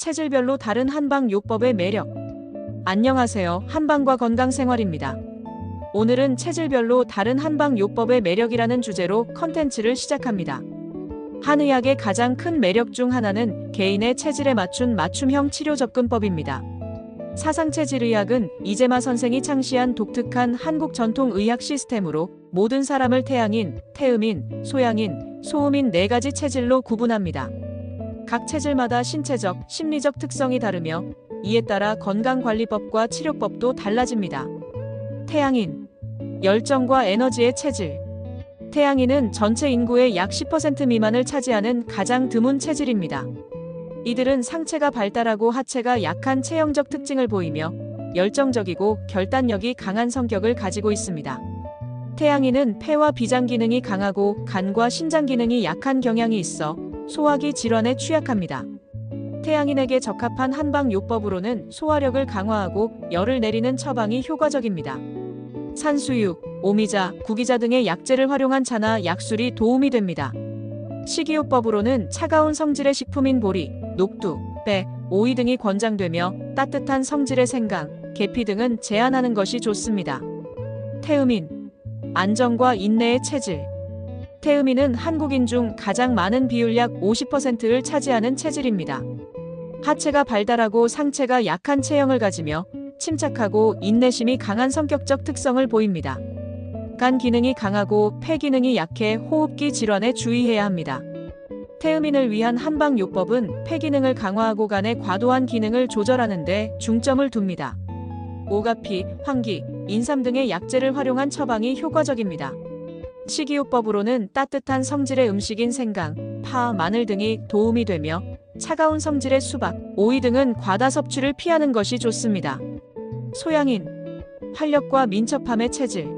체질별로 다른 한방 요법의 매력. 안녕하세요. 한방과 건강생활입니다. 오늘은 체질별로 다른 한방 요법의 매력이라는 주제로 컨텐츠를 시작합니다. 한의학의 가장 큰 매력 중 하나는 개인의 체질에 맞춘 맞춤형 치료 접근법입니다. 사상체질의학은 이재마 선생이 창시한 독특한 한국 전통 의학 시스템으로 모든 사람을 태양인, 태음인, 소양인, 소음인 네 가지 체질로 구분합니다. 각 체질마다 신체적, 심리적 특성이 다르며 이에 따라 건강관리법과 치료법도 달라집니다. 태양인 열정과 에너지의 체질 태양인은 전체 인구의 약 10% 미만을 차지하는 가장 드문 체질입니다. 이들은 상체가 발달하고 하체가 약한 체형적 특징을 보이며 열정적이고 결단력이 강한 성격을 가지고 있습니다. 태양인은 폐와 비장 기능이 강하고 간과 신장 기능이 약한 경향이 있어 소화기 질환에 취약합니다. 태양인에게 적합한 한방 요법으로는 소화력을 강화하고 열을 내리는 처방이 효과적입니다. 산수육, 오미자, 구기자 등의 약재를 활용한 차나 약술이 도움이 됩니다. 식이요법으로는 차가운 성질의 식품인 보리, 녹두, 배, 오이 등이 권장되며 따뜻한 성질의 생강, 계피 등은 제한하는 것이 좋습니다. 태음인 안정과 인내의 체질 태음인은 한국인 중 가장 많은 비율 약 50%를 차지하는 체질입니다. 하체가 발달하고 상체가 약한 체형을 가지며 침착하고 인내심이 강한 성격적 특성을 보입니다. 간 기능이 강하고 폐 기능이 약해 호흡기 질환에 주의해야 합니다. 태음인을 위한 한방 요법은 폐 기능을 강화하고 간의 과도한 기능을 조절하는 데 중점을 둡니다. 오가피, 황기, 인삼 등의 약재를 활용한 처방이 효과적입니다. 식이요법으로는 따뜻한 성질의 음식인 생강, 파, 마늘 등이 도움이 되며 차가운 성질의 수박, 오이 등은 과다 섭취를 피하는 것이 좋습니다. 소양인, 활력과 민첩함의 체질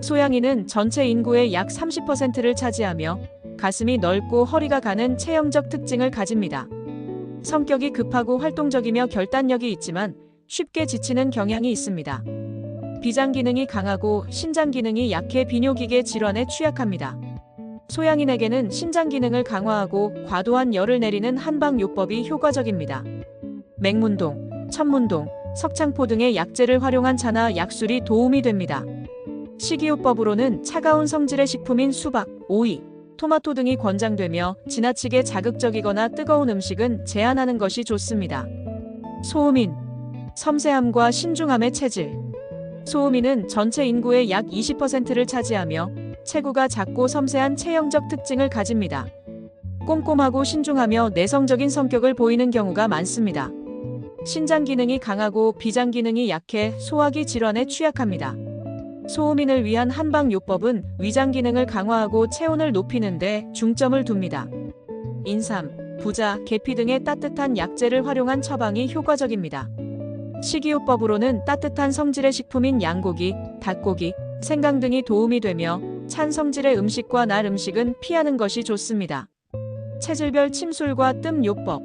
소양인은 전체 인구의 약 30%를 차지하며 가슴이 넓고 허리가 가는 체형적 특징을 가집니다. 성격이 급하고 활동적이며 결단력이 있지만 쉽게 지치는 경향이 있습니다. 비장 기능이 강하고 신장 기능이 약해 비뇨기계 질환에 취약합니다. 소양인에게는 신장 기능을 강화하고 과도한 열을 내리는 한방 요법이 효과적입니다. 맹문동, 천문동, 석창포 등의 약재를 활용한 차나 약술이 도움이 됩니다. 식이요법으로는 차가운 성질의 식품인 수박, 오이, 토마토 등이 권장되며 지나치게 자극적이거나 뜨거운 음식은 제한하는 것이 좋습니다. 소음인, 섬세함과 신중함의 체질 소음인은 전체 인구의 약 20%를 차지하며 체구가 작고 섬세한 체형적 특징을 가집니다. 꼼꼼하고 신중하며 내성적인 성격을 보이는 경우가 많습니다. 신장 기능이 강하고 비장 기능이 약해 소화기 질환에 취약합니다. 소음인을 위한 한방 요법은 위장 기능을 강화하고 체온을 높이는 데 중점을 둡니다. 인삼, 부자, 계피 등의 따뜻한 약재를 활용한 처방이 효과적입니다. 식이요법으로는 따뜻한 성질의 식품인 양고기, 닭고기, 생강 등이 도움이 되며 찬 성질의 음식과 날 음식은 피하는 것이 좋습니다. 체질별 침술과 뜸 요법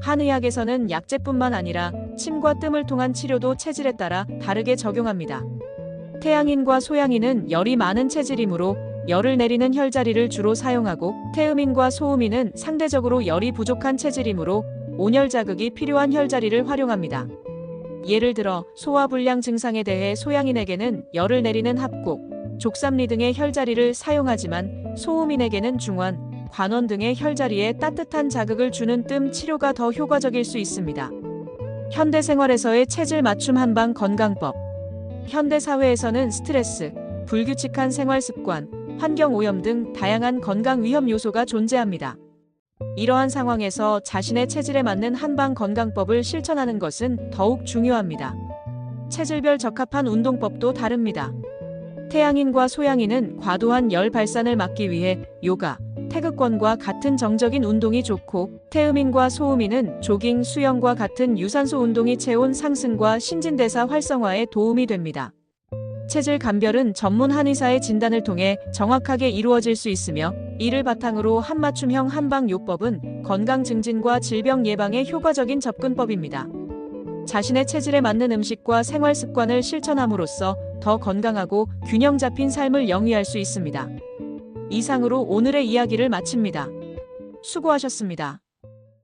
한의학에서는 약재뿐만 아니라 침과 뜸을 통한 치료도 체질에 따라 다르게 적용합니다. 태양인과 소양인은 열이 많은 체질이므로 열을 내리는 혈자리를 주로 사용하고 태음인과 소음인은 상대적으로 열이 부족한 체질이므로 온열 자극이 필요한 혈자리를 활용합니다. 예를 들어 소화불량 증상에 대해 소양인에게는 열을 내리는 합곡, 족삼리 등의 혈자리를 사용하지만 소음인에게는 중환, 관원 등의 혈자리에 따뜻한 자극을 주는 뜸 치료가 더 효과적일 수 있습니다. 현대 생활에서의 체질 맞춤 한방 건강법 현대 사회에서는 스트레스, 불규칙한 생활 습관, 환경 오염 등 다양한 건강 위험 요소가 존재합니다. 이러한 상황에서 자신의 체질에 맞는 한방 건강법을 실천하는 것은 더욱 중요합니다. 체질별 적합한 운동법도 다릅니다. 태양인과 소양인은 과도한 열 발산을 막기 위해 요가, 태극권과 같은 정적인 운동이 좋고 태음인과 소음인은 조깅, 수영과 같은 유산소 운동이 체온 상승과 신진대사 활성화에 도움이 됩니다. 체질 감별은 전문 한의사의 진단을 통해 정확하게 이루어질 수 있으며 이를 바탕으로 한맞춤형 한방 요법은 건강 증진과 질병 예방에 효과적인 접근법입니다. 자신의 체질에 맞는 음식과 생활 습관을 실천함으로써 더 건강하고 균형 잡힌 삶을 영위할 수 있습니다. 이상으로 오늘의 이야기를 마칩니다. 수고하셨습니다.